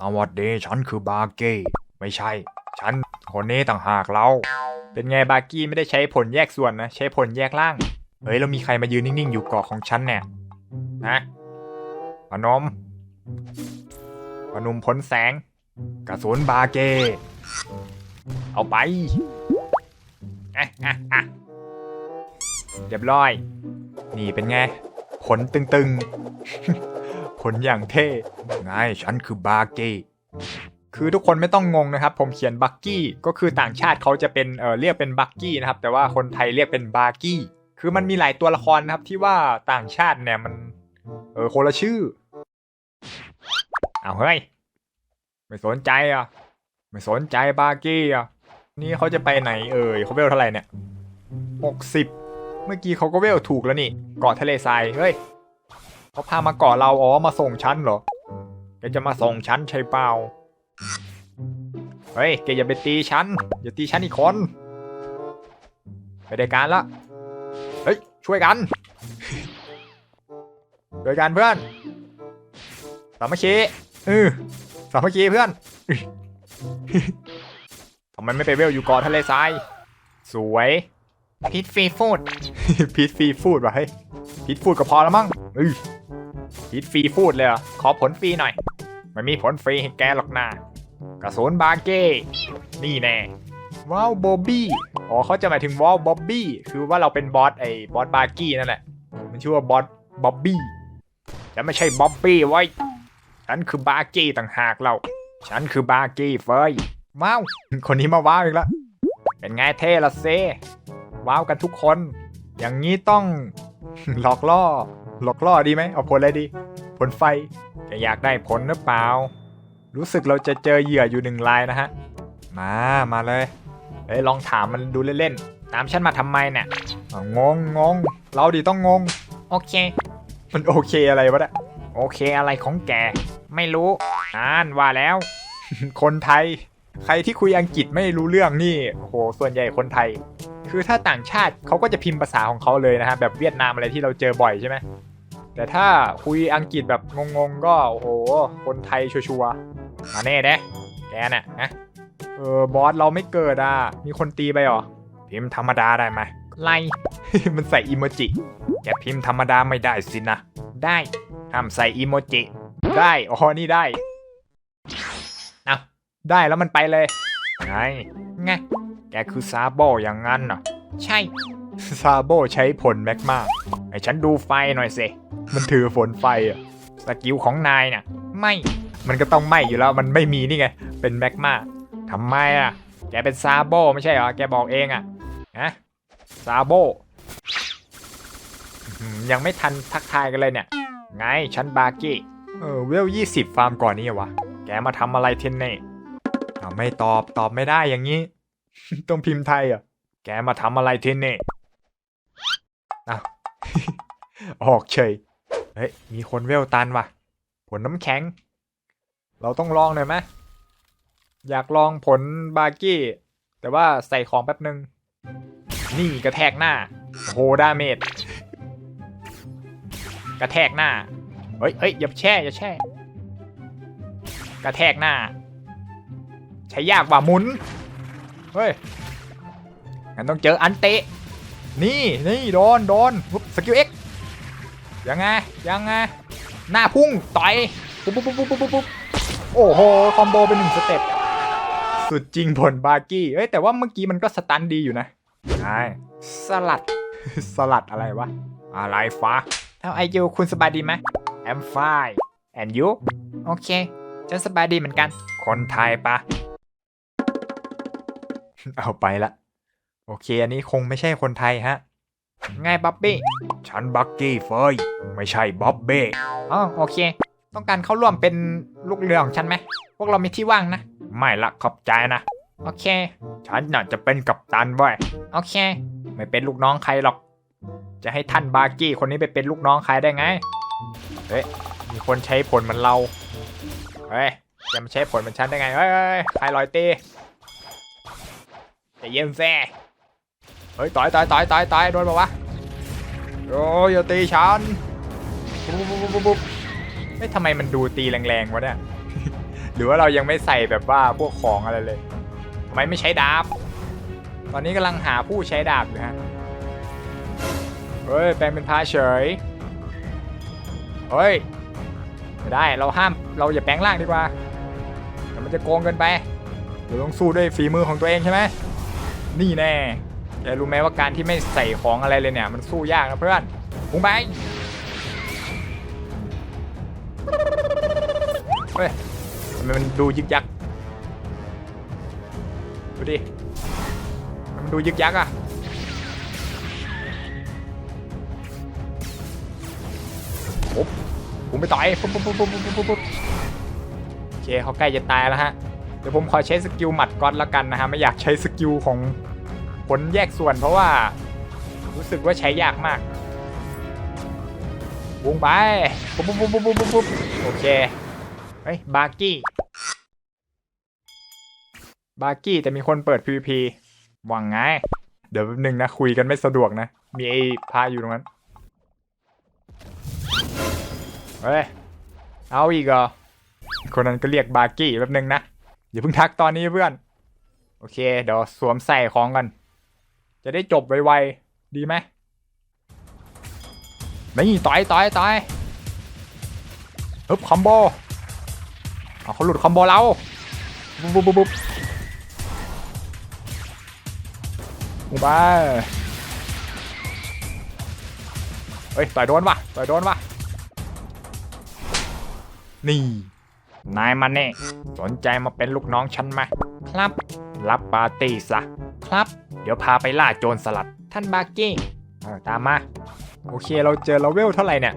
สวัสดีฉันคือบาเก้ไม่ใช่ ฉันคนนี้ต่างหากเรา เป็นไงบากี้ไม่ได้ใช้ผลแยกส่วนนะ ใช้ผลแยกล่าง เฮ้ยเรามีใครมายืนนิ่ง ๆ อยู่เกาะของฉันเนี่ยฮะพนมพนมพ้นแสง กระสุนบาเก้เอาไปเรียบร้อย นี่เป็นไง ผลตึงๆ ผลอย่างเท่ไงฉันคือบาเก้คือทุกคนไม่ต้องงงนะครับ ผมเขียนบักกี้ก็คือต่างชาติเขาจะเป็นเออเรียกเป็นบักกี้นะครับ แต่ว่าคนไทยเรียกเป็นบากี้ คือมันมีหลายตัวละครนะครับที่ว่าต่างชาติเนี่ยมันเออคนละชื่อเอาวเฮ้ยไม่สนใจอะ ไม่สนใจบากี้อะ นี่เขาจะไปไหนเอ่ยเขาเวลเท่าไหร่เนี่ยหกสิบเมื่อกี้เขาก็เวลถูกแล้วนี่เกาะทะเลทรายเฮ้ย เขาพามาเกาะเราอ๋อมาส่งฉันเหรอแกจะมาส่งฉันใช่เปล่าเฮ้ยแกอย่าไปตีฉันอย่าตีฉันอีกคนไปได้การละเฮ้ยช่วยกันช่วยกันเพื่อนสามัคคีเออสามัคคีเพื่อนทำไมไม่ไปเวลอยู่เกาะทะเลทรายสวยพิษฟรีฟูดพิษฟรีฟูดว่ะเฮ้ยพิษฟูดก็พอแล้วมั้งเอ้ย พิษฟรีฟูดเลยเหรอขอผลฟรีหน่อยไม่มีผลฟรีให้แกหรอกนะกระสุนบาเก้ นี่แน่ว้าวบอบบี้อ๋อเขาจะหมายถึงว้าวบอบบี้คือว่าเราเป็นบอสไอ้บอสบาร์กี้นั่นแหละ มันชื่อว่าบอสบอบบี้แต่ไม่ใช่บ๊อบบี้ไว้ยฉันคือบาร์กี้ต่างหากเรา ฉันคือบาร์กี้เฟยว้าว คนนี้มาว้าวอีกแล้วเป็นไงเท่ละเซว้าวกันทุกคน อย่างนี้ต้องหลอกล่อ หลอกล่อดีไหมเอาผลอะไรดี ผลไฟจะอยากได้ผลหรือเปล่า รู้สึกเราจะเจอเหยื่ออยู่หนึ่งลายนะฮะ มามาเลยเอ้ยลองถามมันดูเล่นๆตามฉันมาทำไมเนี่ยอ้าวงงงง เราดีต้องงง โอเค มันโอเคอะไรวะเนี่ยโอเคอะไรของแก ไม่รู้อ่านว่าแล้ว คนไทย ใครที่คุยอังกฤษไม่รู้เรื่องนี่โอ้โหส่วนใหญ่คนไทย คือถ้าต่างชาติเขาก็จะพิมพ์ภาษาของเขาเลยนะฮะแบบเวียดนามอะไรที่เราเจอบ่อยใช่ไหม แต่ถ้าคุยอังกฤษแบบงงๆก็โอ้โห คนไทยชัวร์ๆมาแน่เด้แกน่ะนะเออบอสเราไม่เกิดอะ มีคนตีไปเหรอ พิมพ์ธรรมดาได้ไหมไล่มันใส่อีโมจิแกพิมพ์ธรรมดาไม่ได้สินะ ได้ห้ามใส่อีโมจิ ได้ อ๋อ นี่ได้เอาได้แล้วมันไปเลยไงไงแกคือซาโบอย่างนั้นเหรอ ใช่ ซาโบใช้ผลแมกมา ให้ฉันดูไฟหน่อยสิมันถือฝนไฟอะสกิลของนายน่ะไม่ มันก็ต้องไม่อยู่แล้วมันไม่มีนี่ไง เป็นแมกมาทำไมอะ แกเป็นซาโบไม่ใช่เหรอ แกบอกเองอะนะซาโบอื้อหือยังไม่ทันทักทายกันเลยเนี่ย ไงฉันบาร์กี้ เออเวลยี่สิบฟาร์มก่อนนี่วะ แกมาทำอะไรเทนเน่เอาไม่ตอบตอบไม่ได้อย่างนี้ ต้องพิมพ์ไทยเหรอะ แกมาทำอะไรที่นี่อ้าว ออกเฉย เฮ้ย มีคนเวลตันว่ะ ผลน้ำแข็ง เราต้องลองหน่อยไหมอยากลองผลบาร์กี้ แต่ว่าใส่ของแป๊บนึง นี่กระแทกหน้าโอ้โหดาเมจ กระแทกหน้า เฮ้ยเฮ้ยอย่าแช่อย่าแช่ กระแทกหน้า ใช้ยากกว่าหมุน เฮ้ยงั้นต้องเจออันเตะ นี่นี่โดนโดนสกิลเอ็กยังไงยังไงหน้าพุ่งต่อยปุ๊บปุ๊บปุ๊บปุ๊บปุ๊บโอ้โหคอมโบเป็นหนึ่งสเต็ปสุดจริงผลบาร์กี้เอ้ยแต่ว่าเมื่อกี้มันก็สตันดีอยู่นะใช่สลัดสลัดอะไรวะ อะไรฟ้าเอาไอยูคุณสบายดีไหม I'm fine and you โอเคฉันสบายดีเหมือนกัน คนไทยปะเอาไปละ โอเค อันนี้คงไม่ใช่คนไทยฮะ ไงบ๊อบบี้ฉันบักกี้เฟยไม่ใช่บ๊อบเบ้อ๋อโอเค ต้องการเข้าร่วมเป็นลูกเรือของฉันไหม พวกเรามีที่ว่างนะ ไม่ละขอบใจนะ โอเค ฉันน่าจะเป็นกัปตันเว้ยโอเค ไม่เป็นลูกน้องใครหรอก จะให้ท่านบาร์กี้คนนี้ไปเป็นลูกน้องใครได้ไง เฮ้ย มีคนใช้ผลเหมือนเรา เฮ้ย จะมาใช้ผลเหมือนฉันได้ไง เฮ้ยเฮ้ยเฮ้ยใครลอยตีใจะเย็นแซ่ เฮ้ยต่อยต่อยต่อยต่อยต่อยโดนปะวะโอ้ยอย่าตีฉันปุ๊บปุ๊บปุ๊บปุ๊บปุ๊บเฮ้ยทำไมมันดูตีแรงๆวะเนี่ย หรือว่าเรายังไม่ใส่แบบว่าพวกของอะไรเลยทำไมไม่ใช้ดาบ ตอนนี้กำลังหาผู้ใช้ดาบอยู่ฮะเฮ้ยแปลงเป็นพระเฉยเฮ้ยไม่ได้เราห้ามเราอย่าแปลงร่างดีกว่าเดี๋ยวมันจะโกงเกินไปเดี๋ยวต้องสู้ด้วยฝีมือของตัวเองใช่ไหมนี่แน่ แกรู้ไหมว่าการที่ไม่ใส่ของอะไรเลยเนี่ย มันสู้ยากนะเพื่อนพุงไปเฮ้ยทำไมมันดูยึกยักดูดิมันดูยึกยักอะปุ๊บผมไปต่อยปุ๊บปุ๊บปุ๊บปุ๊บปุ๊บปุ๊บปุ๊บโอเคเขาใกล้จะตายแล้วฮะ เดี๋ยวผมขอใช้สกิลหมัดก๊อตแล้วกันนะฮะ ไม่อยากใช้สกิลของ ผลแยกส่วนเพราะว่า รู้สึกว่าใช้ยากมากวงไปปุ๊บปุ๊บปุ๊บปุ๊บปุ๊บปุ๊บโอเคเฮ้ยบาร์กี้บาร์กี้แต่มีคนเปิด PVP วังไง เดี๋ยวแป๊บนึงนะ คุยกันไม่สะดวกนะ มีไอ้พาอยู่ตรงนั้น เฮ้ย เอาอีกเหรอ คนนั้นก็เรียกบาร์กี้แป๊บนึงนะอย่าเพิ่งทักตอนนี้เพื่อน โอเค เดี๋ยวสวมใส่ของกัน จะได้จบไวๆ ดีไหมนี่ต่อยต่อยต่อยฮึบคอมโบเขาหลุดคอมโบเราปุ๊บบุ๊บบุ๊บไปเฮ้ยต่อยโดนวะต่อยโดนวะนี่ นายมันเน่สนใจมาเป็นลูกน้องฉันไหมครับ รับปาร์ตี้ซะ ครับ เดี๋ยวพาไปล่าโจรสลัด ท่านบาร์กี้เออตามมา โอเคเราเจอเราเวลเท่าไหร่เนี่ย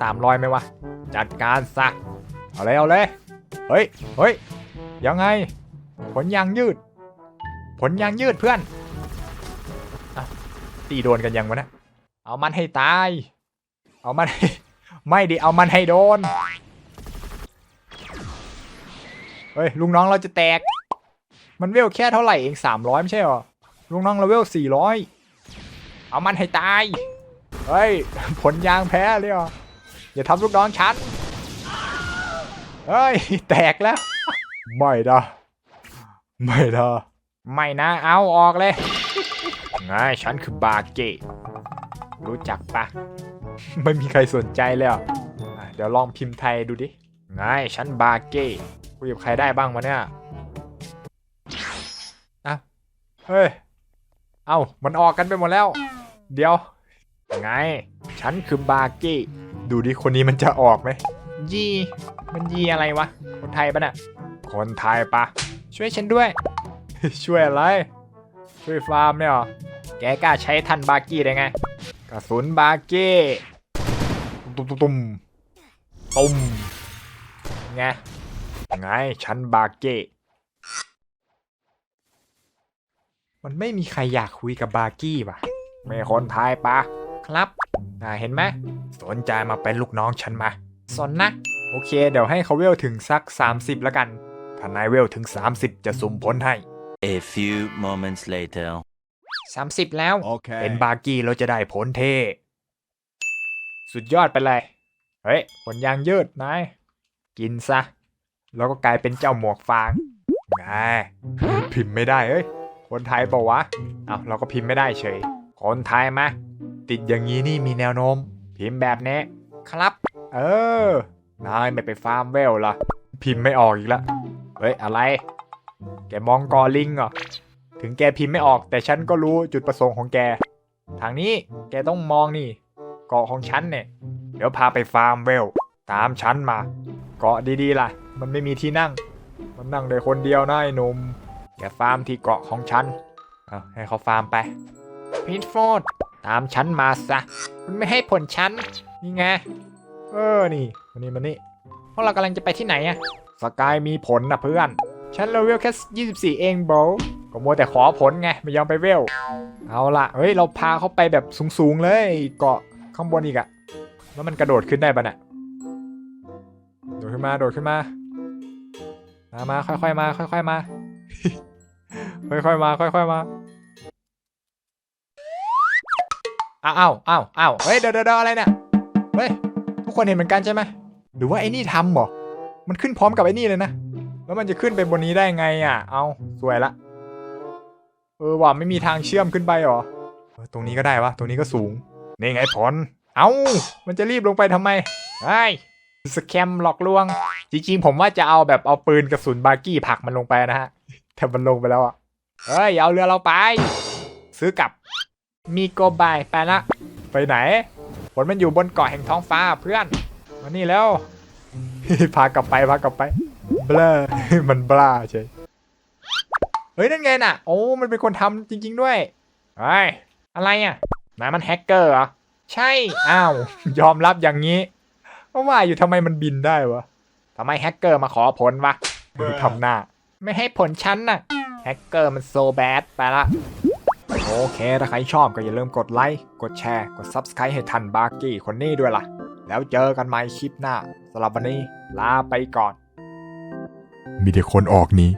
สามร้อยไหมวะ จัดการซะ เอาเลยเอาเลย เฮ้ยเฮ้ยยังไง ผลยางยืด ผลยางยืดเพื่อนอะตีโดนกันยังวะเนี่ยเอามันให้ตาย เอามันให้ไม่ดิเอามันให้โดน เฮ้ยลุงน้องเราจะแตก มันเวลแค่เท่าไหร่เองสามร้อยไม่ใช่หรอ ลุงน้องเราเวลสี่ร้อยเอามันให้ตาย เฮ้ย ผลยางแพ้เลยเหรออย่าทำลูกน้องฉัน เฮ้ย แตกแล้ว ไม่นะไม่นะไม่นะ เอาออกเลยไงฉันคือบาเกะรู้จักปะ ไม่มีใครสนใจเลยอะเดี๋ยวลองพิมพ์ไทยดูดิไงฉันบาเกะคุยกับใครได้บ้างวะเนี่ยอะเฮ้ย เอ้ามันออกกันไปหมดแล้ว เดี๋ยว ไง ฉันคือบาเก้ดูดิคนนี้มันจะออกไหม ยี มันยีอะไรวะ คนไทยปะน่ะ คนไทยปะ ช่วยฉันด้วย ช่วยอะไร ช่วยฟาร์มเนี่ยเหรอ แกกล้าใช้ทันบากี้ได้ไง กระสุนบาเก้ตุ้มตุ้มตุ้มตุ้มไง ไง ฉันบาเก้ มันไม่มีใครอยากคุยกับบากี้ป่ะไม่คนไทยปะครับอ่าเห็นไหมสนใจมาเป็นลูกน้องฉันมาสนนะ โอเค เดี๋ยวให้เขาเวลถึงสัก 30 แล้วกันถ้านายเวลถึง 30 จะสุ่มผลให้ A few moments later. 30 แล้ว Okay. เป็นบากี้เราจะได้ผลเท สุดยอดไปเลย เฮ้ย ผลยางยืดนายกินซะ แล้วก็กลายเป็นเจ้าหมวกฟางไงพิมพ์ไม่ได้เอ้ย คนไทยเปล่าวะเอาเราก็พิมพ์ไม่ได้เฉย คนไทยมาติดอย่างนี้นี่มีแนวโน้ม พิมพ์แบบนี้ครับ เออนายไม่ไปฟาร์มเวลล่ะพิมพ์ไม่ออกอีกแล้วเฮ้ยอะไร แกมองกอลิงเหรอถึงแกพิมพ์ไม่ออก แต่ฉันก็รู้จุดประสงค์ของแก ทางนี้แกต้องมองนี่ เกาะของฉันเนี่ย เดี๋ยวพาไปฟาร์มเวล ตามฉันมา เกาะดีๆล่ะ มันไม่มีที่นั่ง มันนั่งได้คนเดียวนะไอ้หนุ่ม แกฟาร์มที่เกาะของฉัน เอาให้เขาฟาร์มไปพีทโฟดตามฉันมาซะ มันไม่ให้ผลฉัน นี่ไง เออ นี่มันนี่มันนี่ พวกเรากำลังจะไปที่ไหนอะสกายมีผลนะเพื่อน ฉันเลเวลแค่ 24 เองโบรก็มัวแต่ขอผลไง ไม่ยอมไปเวล เอาละเฮ้ย เราพาเขาไปแบบสูงๆเลย เกาะข้างบนอีกอะแล้วมันกระโดดขึ้นได้ปะเนี่ยโดดขึ้นมา โดดขึ้นมา มามาค่อยๆมา ค่อยๆมา ค่อยๆมา ค่อยๆมาอ้าวอ้าวอ้าวอ้าเฮ้ยเดี๋ยวเดี๋ยวอะไรเนี่ยเฮ้ยทุกคนเห็นเหมือนกันใช่ไหมหรือว่าไอ้นี่ทำหรอมันขึ้นพร้อมกับไอ้นี่เลยนะแล้วมันจะขึ้นไปบนนี้ได้ไงอะ เอาสวยละ เออว่าไม่มีทางเชื่อมขึ้นไปหรอตรงนี้ก็ได้วะตรงนี้ก็สูงนี่ไงผลเอา้ามันจะรีบลงไปทำไมไอ้สแคมหลอกลวง จริงๆ ผมว่าจะเอาแบบเอาปืนกระสุนบาร์กี้ผลักมันลงไปนะฮะแต่มันลงไปแล้วอะ เฮ้ยเอาเรือเราไป ซื้อกลับ มีโกบายไปละไปไหนผลมันอยู่บนเกาะแห่งท้องฟ้าเพื่อนมานี่แล้ว พากลับไปพากลับไปเบลอมันบลาใช่เฮ้ยนั่นไงน่ะโอ้มันเป็นคนทำจริง ๆ ด้วยไอ้อะไรอะนายมันแฮกเกอร์เหรอใช่อ้าวยอมรับอย่างนี้เพราะว่าอยู่ทำไมมันบินได้วะทำไมแฮกเกอร์มาขอผลวะดูทำหน้า ไม่ให้ผลฉันน่ะ แฮกเกอร์มันโซแบดไปละ โอเค ถ้าใครชอบก็อย่าลืมกดไลค์ กดแชร์ กด Subscribe ให้ทันบาร์กี้คนนี้ด้วยล่ะ แล้วเจอกันใหม่คลิปหน้าสำหรับวันนี้ ลาไปก่อน มีแต่คนออกนี้